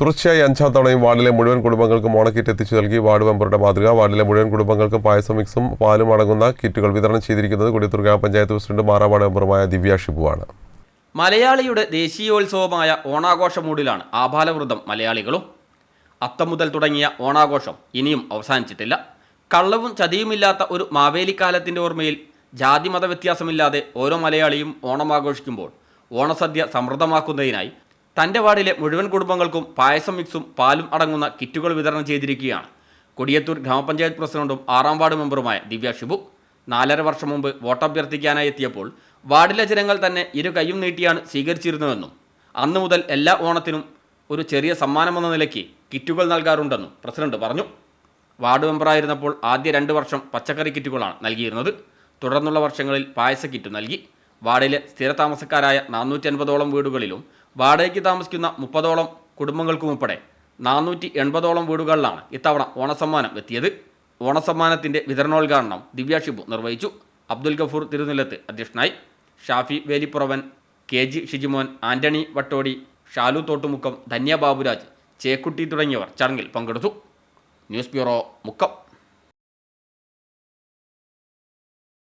തുടർച്ചയായി അഞ്ചാം തവണയും വാർഡിലെ മുഴുവൻ കുടുംബങ്ങൾക്കും ഓണക്കിറ്റ് എത്തിച്ചു നൽകി വാർഡ് മെമ്പറുടെ മാതൃക. വാർഡിലെ മുഴുവൻ കുടുംബങ്ങൾക്കും പായസം മിക്സും പാലും അടങ്ങുന്ന കിറ്റുകൾ വിതരണം ചെയ്തിരിക്കുന്നത് കൊടിയത്തൂർ ഗ്രാമപഞ്ചായത്ത് പ്രസിഡന്റ് മാറാം വാർഡ് മെമ്പറുമായ ദിവ്യ ഷിബുവാണ്. മലയാളിയുടെ ദേശീയോത്സവമായ ഓണാഘോഷ മൂഡിലാണ് ആഭാലവൃതം മലയാളികളും. അത്തം മുതൽ തുടങ്ങിയ ഓണാഘോഷം ഇനിയും അവസാനിച്ചിട്ടില്ല. കള്ളവും ചതിയുമില്ലാത്ത ഒരു മാവേലിക്കാലത്തിന്റെ ഓർമ്മയിൽ ജാതി മത വ്യത്യാസമില്ലാതെ ഓരോ മലയാളിയും ഓണം ആഘോഷിക്കുമ്പോൾ ഓണസദ്യ സമൃദ്ധമാക്കുന്നതിനായി തന്റെ വാർഡിലെ മുഴുവൻ കുടുംബങ്ങൾക്കും പായസം മിക്സും പാലും അടങ്ങുന്ന കിറ്റുകൾ വിതരണം ചെയ്തിരിക്കുകയാണ്. കൊടിയത്തൂർ ഗ്രാമപഞ്ചായത്ത് പ്രസിഡന്റും ആറാം വാർഡ് മെമ്പറുമായ ദിവ്യ ഷിബു നാലര വർഷം മുമ്പ് വോട്ടഭ്യർത്ഥിക്കാനായി എത്തിയപ്പോൾ വാർഡിലെ ജനങ്ങൾ തന്നെ ഇരു കൈയും നീട്ടിയാണ് സ്വീകരിച്ചിരുന്നതെന്നും അന്നു മുതൽ എല്ലാ ഓണത്തിനും ഒരു ചെറിയ സമ്മാനമെന്ന നിലയ്ക്ക് കിറ്റുകൾ നൽകാറുണ്ടെന്നും പ്രസിഡന്റ് പറഞ്ഞു. വാർഡ് മെമ്പറായിരുന്നപ്പോൾ ആദ്യ രണ്ട് വർഷം പച്ചക്കറി കിറ്റുകളാണ് നൽകിയിരുന്നത്. തുടർന്നുള്ള വർഷങ്ങളിൽ പായസ കിറ്റ് നൽകി. വാർഡിലെ സ്ഥിര താമസക്കാരായ നാനൂറ്റി അൻപതോളം വീടുകളിലും വാടകയ്ക്ക് താമസിക്കുന്ന മുപ്പതോളം കുടുംബങ്ങൾക്കും ഉൾപ്പെടെ നാനൂറ്റി എൺപതോളം വീടുകളിലാണ് ഇത്തവണ ഓണസമ്മാനം എത്തിയത്. ഓണസമ്മാനത്തിന്റെ വിതരണോദ്ഘാടനം ദിവ്യ ഷിബു നിർവഹിച്ചു. അബ്ദുൽ ഗഫൂർ തിരുനിലത്ത് അധ്യക്ഷനായി. Shafi Velippuravan K G Shijimon Antony Vattodi Shalu Thottumukkam Dhanya Baburaj Chekkutty തുടങ്ങിയവർ ചടങ്ങിൽ പങ്കെടുത്തു. News bureau Mukkam.